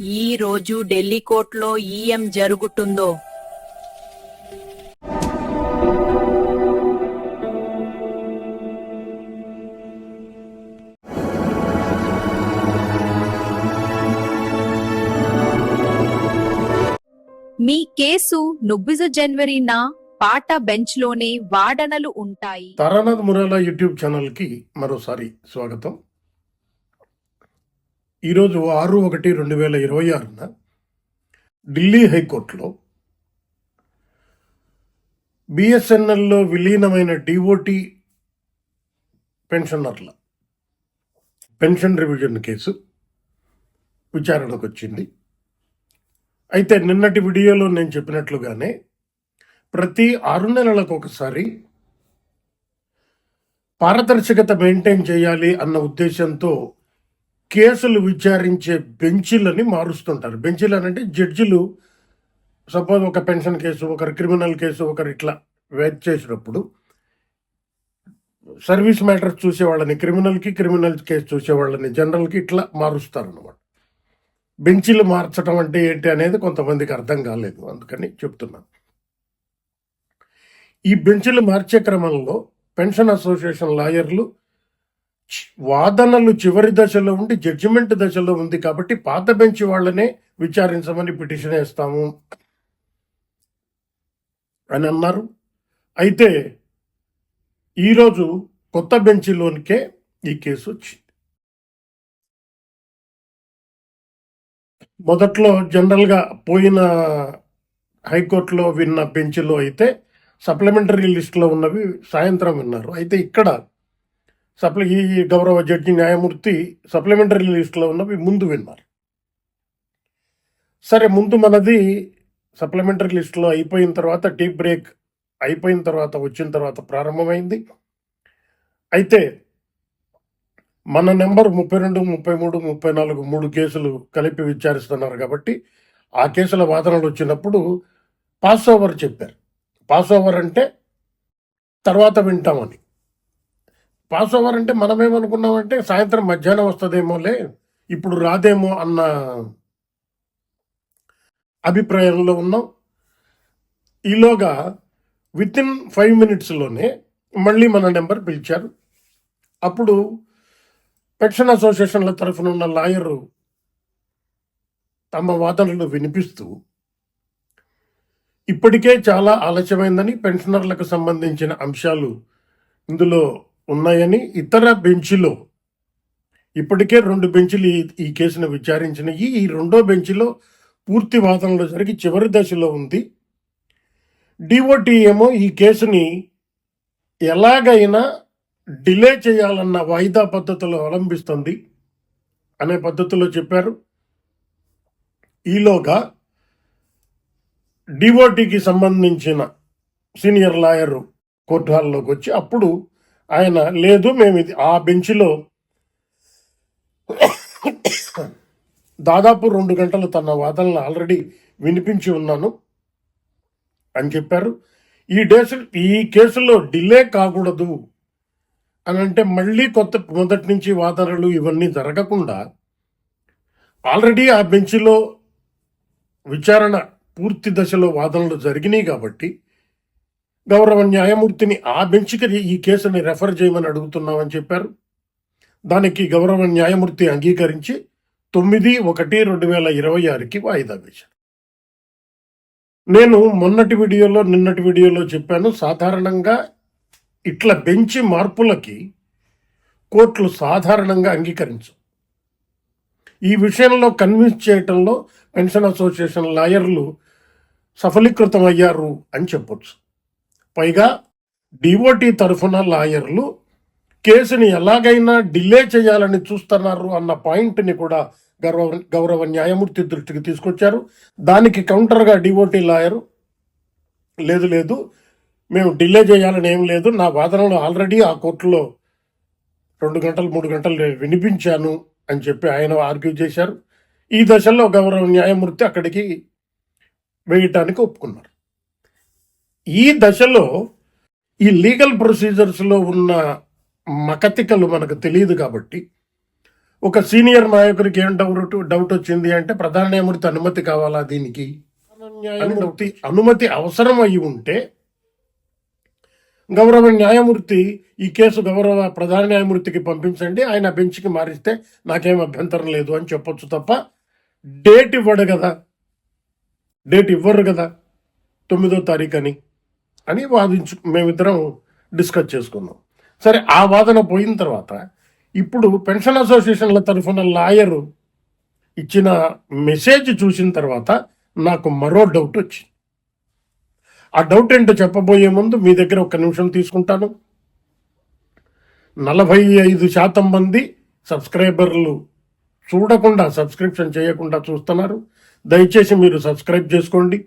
ఈ రోజు ఢిల్లీ కోర్టులో ఈఎం జరుగుతుందో? మీ కేసు నువ్విజు జనవరిన పాట బెంచ్లోనే వాదనలు ఉంటాయి. తారానాథ్ మురాలా యూట్యూబ్ ఛానల్కి మరోసారి స్వాగతం. ఈరోజు ఆరు ఒకటి రెండు వేల ఇరవై ఆరున ఢిల్లీ హైకోర్టులో బిఎస్ఎన్ఎల్లో విలీనమైన డిఓటి పెన్షనర్ల పెన్షన్ రివిజన్ కేసు విచారణకు వచ్చింది. అయితే నిన్నటి వీడియోలో నేను చెప్పినట్లుగానే ప్రతి ఆరు నెలలకు ఒకసారి పారదర్శకత మెయింటైన్ చేయాలి అన్న ఉద్దేశంతో కేసులు విచారించే బెంచీలని మారుస్తుంటారు. బెంచీలు అంటే జడ్జిలు సపోజ్ ఒక పెన్షన్ కేసు ఒకరి క్రిమినల్ కేసు ఒకరు ఇట్లా వెయిట్ చేసినప్పుడు సర్వీస్ మ్యాటర్స్ చూసేవాళ్ళని క్రిమినల్కి క్రిమినల్ కేసు చూసేవాళ్ళని జనరల్కి ఇట్లా మారుస్తారు అనమాట బెంచీలు మార్చడం అంటే ఏంటి అనేది కొంతమందికి అర్థం కాలేదు అందుకని చెప్తున్నాను ఈ బెంచీలు మార్చే క్రమంలో పెన్షన్ అసోసియేషన్ లాయర్లు వాదనలు చివరి దశలో ఉండి జడ్జిమెంట్ దశలో ఉంది కాబట్టి పాత బెంచ్ వాళ్ళనే విచారించమని పిటిషన్ వేస్తాము అని అన్నారు. అయితే ఈరోజు కొత్త బెంచ్లోనికే ఈ కేసు వచ్చింది. మొదట్లో జనరల్గా పోయిన హైకోర్టులో విన్న బెంచ్లో అయితే సప్లిమెంటరీ లిస్టులో ఉన్నవి సాయంత్రం విన్నారు. అయితే ఇక్కడ సప్లి ఈ గౌరవ జడ్జి న్యాయమూర్తి సప్లిమెంటరీ లిస్టులో ఉన్నవి ముందు విన్నారు. సరే ముందు మనది సప్లిమెంటరీ లిస్టులో అయిపోయిన తర్వాత టీ బ్రేక్ అయిపోయిన తర్వాత వచ్చిన తర్వాత ప్రారంభమైంది. అయితే మన నెంబర్ ముప్పై రెండు ముప్పై మూడు ముప్పై నాలుగు మూడు కేసులు కలిపి విచారిస్తున్నారు కాబట్టి ఆ కేసుల వాదనలు వచ్చినప్పుడు పాస్ ఓవర్ చెప్పారు. పాస్ ఓవర్ అంటే తర్వాత వింటామని. పాస్ ఓవర్ అంటే మనమేమనుకున్నామంటే సాయంత్రం మధ్యాహ్నం వస్తుందేమోలే ఇప్పుడు రాదేమో అన్న అభిప్రాయంలో ఉన్నాం. ఈలోగా విత్ ఇన్ ఫైవ్ మినిట్స్లోనే మళ్ళీ మన నెంబర్ పిలిచారు. అప్పుడు పెన్షన్ అసోసియేషన్ల తరఫున ఉన్న లాయరు తమ వాదనలు వినిపిస్తూ ఇప్పటికే చాలా ఆలస్యమైందని పెన్షనర్లకు సంబంధించిన అంశాలు ఇందులో ఉన్నాయని ఇతర బెంచ్లో ఇప్పటికే రెండు బెంచ్లు ఈ- ఈ కేసును విచారించినవి ఈ రెండో బెంచ్లో పూర్తి వాదనలు జరిగి చివరి దశలో ఉంది. డిఓటి ఏమో ఈ కేసుని ఎలాగైనా డిలే చేయాలన్న వాయిదా పద్ధతిలో అవలంబిస్తుంది అనే పద్ధతిలో చెప్పారు. ఈలోగా డిఓటికి సంబంధించిన సీనియర్ లాయర్ కోర్టు హాల్లోకి వచ్చి అప్పుడు ఆయన లేదు మేము ఇది ఆ బెంచ్లో దాదాపు రెండు గంటలు తన వాదనలు ఆల్రెడీ వినిపించి ఉన్నాను అని చెప్పారు. ఈ డేస్ ఈ కేసులో డిలే కాకూడదు అని అంటే మళ్ళీ కొత్త మొదటి నుంచి వాదనలు ఇవన్నీ జరగకుండా ఆల్రెడీ ఆ బెంచ్లో విచారణ పూర్తి దశలో వాదనలు జరిగినాయి కాబట్టి గౌరవ న్యాయమూర్తిని ఆ బెంచ్కి ఈ కేసుని రెఫర్ చేయమని అడుగుతున్నామని చెప్పారు. దానికి గౌరవ న్యాయమూర్తి అంగీకరించి తొమ్మిది ఒకటి రెండు వేల ఇరవై ఆరుకి వాయిదా వేశారు. నేను మొన్నటి వీడియోలో నిన్నటి వీడియోలో చెప్పాను సాధారణంగా ఇట్లా బెంచ్ మార్పులకి కోర్టులు సాధారణంగా అంగీకరించు. ఈ విషయంలో కన్విన్స్ చేయటంలో పెన్షన్ అసోసియేషన్ లాయర్లు సఫలీకృతం అయ్యారు అని చెప్పొచ్చు. పైగా డిఓటీ తరఫున లాయర్లు కేసుని ఎలాగైనా డిలే చేయాలని చూస్తున్నారు అన్న పాయింట్ని కూడా గౌరవ గౌరవ న్యాయమూర్తి దృష్టికి తీసుకొచ్చారు. దానికి కౌంటర్గా డిఓటీ లాయరు లేదు లేదు మేము డిలే చేయాలని ఏం లేదు నా వాదనలు ఆల్రెడీ ఆ కోర్టులో రెండు గంటలు మూడు గంటలు వినిపించాను అని చెప్పి ఆయన ఆర్గ్యూ చేశారు. ఈ దశలో గౌరవ న్యాయమూర్తి అక్కడికి వేయటానికి ఒప్పుకున్నారు. ఈ దశలో ఈ లీగల్ ప్రొసీజర్స్లో ఉన్న మకతికలు మనకు తెలియదు కాబట్టి ఒక సీనియర్ నాయకుడికి ఏం డౌట్ డౌట్ వచ్చింది అంటే ప్రధాన న్యాయమూర్తి అనుమతి కావాలా దీనికి? న్యాయమూర్తి అనుమతి అవసరం అయి ఉంటే గౌరవ న్యాయమూర్తి ఈ కేసు గౌరవ ప్రధాన న్యాయమూర్తికి పంపించండి. ఆయన బెంచ్కి మారిస్తే నాకేం అభ్యంతరం లేదు అని చెప్పొచ్చు తప్ప డేట్ ఇవ్వడు కదా. డేట్ ఇవ్వరు కదా తొమ్మిదో తారీఖు అని అని వాదించు మేమిద్దరం డిస్కస్ చేసుకున్నాం. సరే ఆ వాదన పోయిన తర్వాత ఇప్పుడు పెన్షన్ అసోసియేషన్ల తరఫున లాయరు ఇచ్చిన మెసేజ్ చూసిన తర్వాత నాకు మరో డౌట్ వచ్చింది. ఆ డౌట్ ఏంటో చెప్పబోయే ముందు మీ దగ్గర ఒక నిమిషం తీసుకుంటాను. నలభై ఐదు శాతం మంది సబ్స్క్రైబర్లు చూడకుండా సబ్స్క్రిప్షన్ చేయకుండా చూస్తున్నారు. దయచేసి మీరు సబ్స్క్రైబ్ చేసుకోండి.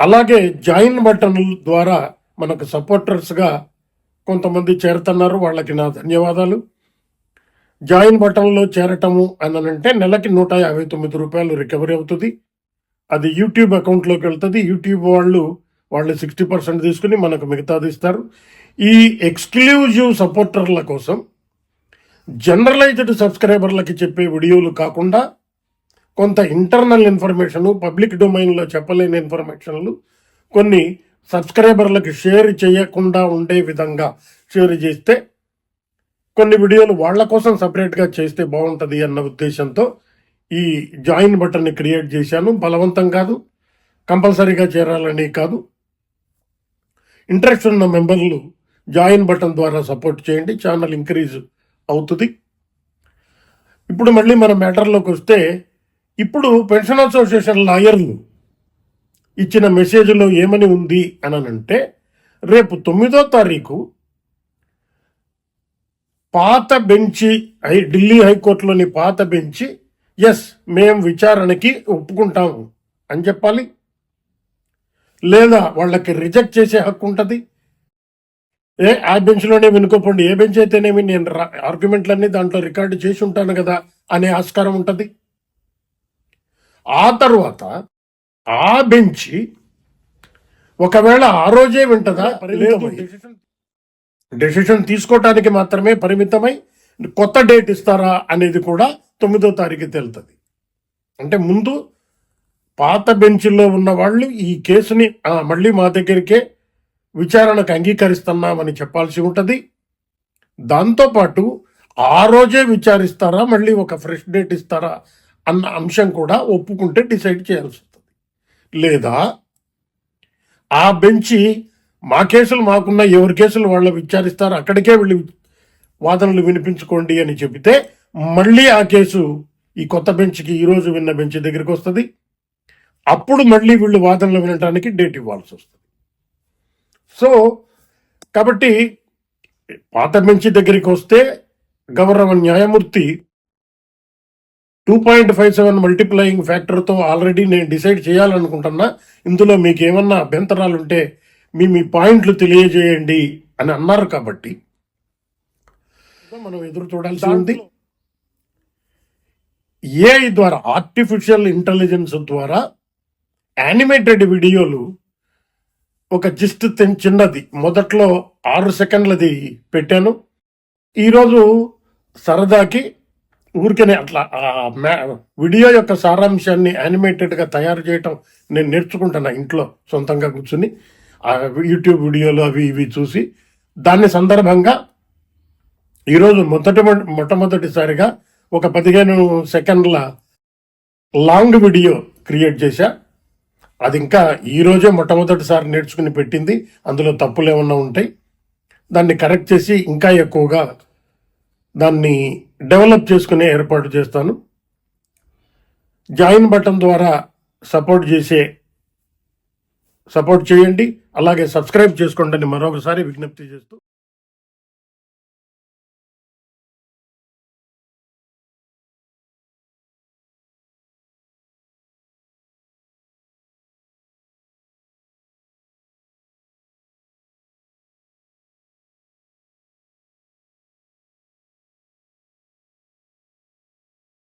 అలాగే జాయిన్ బటన్ ద్వారా మనకు సపోర్టర్స్గా కొంతమంది చేరుతున్నారు. వాళ్ళకి నా ధన్యవాదాలు. జాయిన్ బటన్లో చేరటము అని అంటే నెలకి నూట యాభై తొమ్మిది రూపాయలు రికవరీ అవుతుంది. అది యూట్యూబ్ అకౌంట్లోకి వెళ్తుంది. యూట్యూబ్ వాళ్ళు వాళ్ళు సిక్స్టీ పర్సెంట్ తీసుకుని మనకు మిగతాది ఇస్తారు. ఈ ఎక్స్క్లూజివ్ సపోర్టర్ల కోసం జనరలైజ్డ్ సబ్స్క్రైబర్లకి చెప్పే వీడియోలు కాకుండా కొంత ఇంటర్నల్ ఇన్ఫర్మేషను పబ్లిక్ డొమైన్లో చెప్పలేని ఇన్ఫర్మేషన్లు కొన్ని సబ్స్క్రైబర్లకు షేర్ చేయకుండా ఉండే విధంగా షేర్ చేస్తే కొన్ని వీడియోలు వాళ్ళ కోసం సపరేట్గా చేస్తే బాగుంటుంది అన్న ఉద్దేశంతో ఈ జాయిన్ బటన్ని క్రియేట్ చేశాను. బలవంతం కాదు కంపల్సరీగా చేరాలని కాదు. ఇంట్రెస్ట్ ఉన్న మెంబర్లు జాయిన్ బటన్ ద్వారా సపోర్ట్ చేయండి. ఛానల్ ఇంక్రీజ్ అవుతుంది. ఇప్పుడు మళ్ళీ మన మ్యాటర్లోకి వస్తే ఇప్పుడు పెన్షన్ అసోసియేషన్ లాయర్లు ఇచ్చిన మెసేజ్లో ఏమని ఉంది అనంటే రేపు తొమ్మిదో తారీఖు పాత బెంచి హై ఢిల్లీ హైకోర్టులోని పాత బెంచి ఎస్ మేం విచారణకి ఒప్పుకుంటాము అని చెప్పాలి. లేదా వాళ్ళకి రిజెక్ట్ చేసే హక్కు ఉంటుంది. ఏ ఆ బెంచ్లోనే వినుకోపండి. ఏ బెంచ్ అయితేనేమి నేను రా- ఆర్గ్యుమెంట్లన్నీ దాంట్లో రికార్డు చేసి ఉంటాను కదా అనే ఆస్కారం ఉంటుంది. ఆ తర్వాత ఆ బెంచి ఒకవేళ ఆ రోజే వింటదా? డెసిషన్ తీసుకోవటానికి మాత్రమే పరిమితమై కొత్త డేట్ ఇస్తారా అనేది కూడా తొమ్మిదో తారీఖు తెలుస్తుంది అంటే ముందు పాత బెంచ్లో ఉన్న వాళ్ళు ఈ కేసుని "ఆ, మళ్ళీ మా దగ్గరికే విచారణకు అంగీకరిస్తున్నామని చెప్పాల్సి ఉంటుంది. దాంతోపాటు ఆ రోజే విచారిస్తారా? మళ్ళీ ఒక ఫ్రెష్ డేట్ ఇస్తారా? అన్న అంశం కూడా ఒప్పుకుంటే డిసైడ్ చేయాల్సి ఉంటుంది లేదా ఆ బెంచి మా కేసులు మాకున్న ఎవరి కేసులు వాళ్ళు విచారిస్తారు అక్కడికే వెళ్ళి వాదనలు వినిపించుకోండి అని చెబితే మళ్ళీ ఆ కేసు ఈ కొత్త బెంచ్కి ఈరోజు విన్న బెంచ్ దగ్గరికి వస్తుంది. అప్పుడు మళ్ళీ వీళ్ళు వాదనలు వినడానికి డేట్ ఇవ్వాల్సి వస్తుంది. సో కాబట్టి పాత బెంచ్ దగ్గరికి వస్తే గౌరవ న్యాయమూర్తి two point five seven multiplying ఫ్యాక్టర్తో already నేను డిసైడ్ చేయాలనుకుంటున్నా. ఇందులో మీకు ఏమన్నా అభ్యంతరాలు ఉంటే మీ మీ పాయింట్లు తెలియజేయండి అని అన్నారు కాబట్టి. మనం ఎదురు చూడాల్సి ఉంది. ఏఐ ద్వారా ఆర్టిఫిషియల్ ఇంటెలిజెన్స్ ద్వారా యానిమేటెడ్ వీడియోలు ఒక జిస్ట్ చిన్నది. మొదట్లో ఆరు సెకండ్లది పెట్టాను. ఈరోజు సరదాకి ఊరికనే అట్లా ఆ వీడియో యొక్క సారాంశాన్ని యానిమేటెడ్గా తయారు చేయటం నేను నేర్చుకుంటున్నా ఇంట్లో సొంతంగా కూర్చుని. ఆ యూట్యూబ్ వీడియోలు అవి ఇవి చూసి దాన్ని సందర్భంగా ఈరోజు మొదటి మొట్టమొదటిసారిగా ఒక పదిహేను సెకండ్ల లాంగ్ వీడియో క్రియేట్ చేశా. అది ఇంకా ఈరోజే మొట్టమొదటిసారి నేర్చుకుని పెట్టింది. అందులో తప్పులు ఏమన్నా ఉంటాయి? దాన్ని కరెక్ట్ చేసి ఇంకా ఎక్కువగా దాన్ని డెవలప్ చేసుకునే ఏర్పాటు చేస్తాను. జాయిన్ బటన్ ద్వారా సపోర్ట్ చేసే సపోర్ట్ చేయండి. అలాగే సబ్స్క్రైబ్ చేసుకోండి మరొకసారి విజ్ఞప్తి చేస్తూ